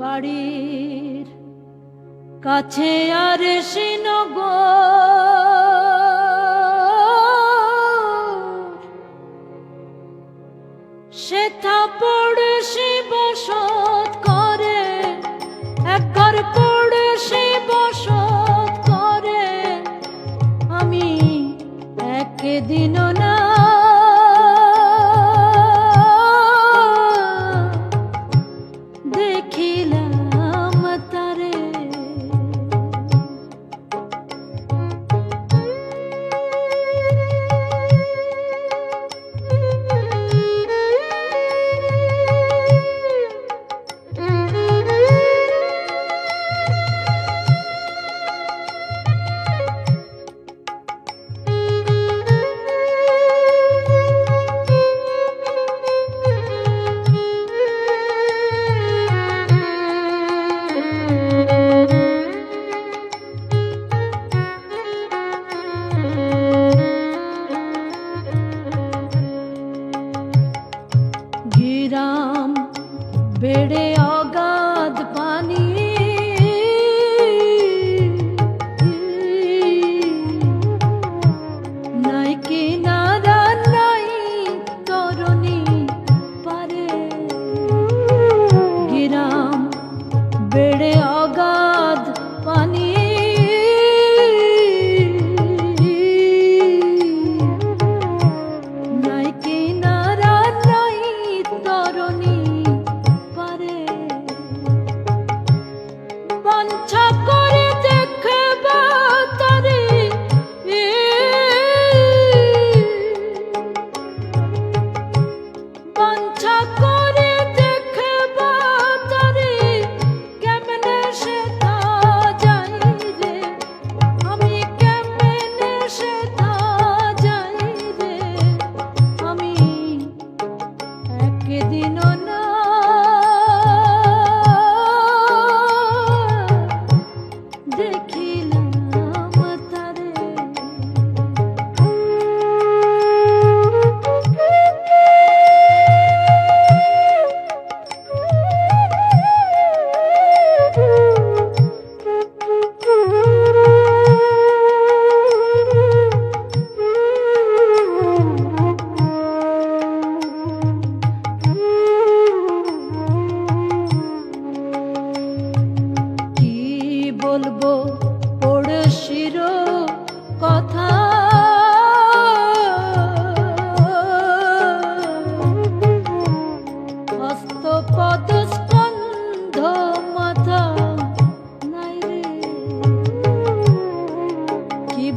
বাড়ির কাছে আর শ্রীনগর সেথা পড়শি বসত করে এক ঘর পড়শি করে। আমি একদিনও বেড়ে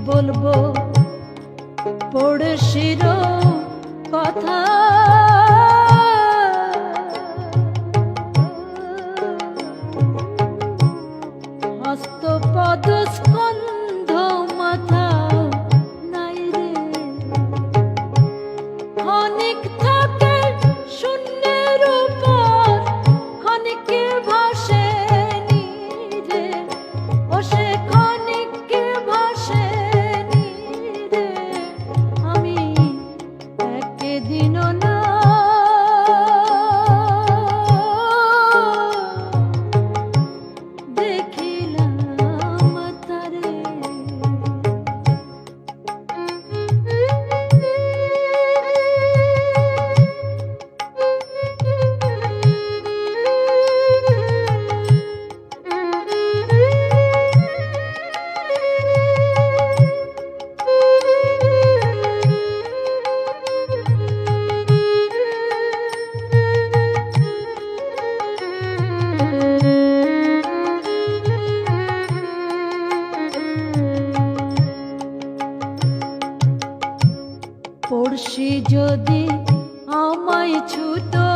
বলব পড়শির কথা। হস্তপদ স্কন্ধ মাথা খুশি যদি আমায় ছুটো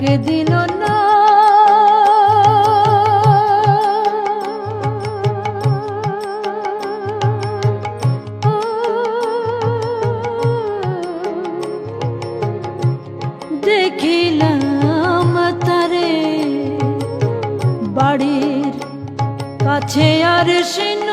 একদিন না। দেখিলাম তারে বাড়ির কাছে আর সিন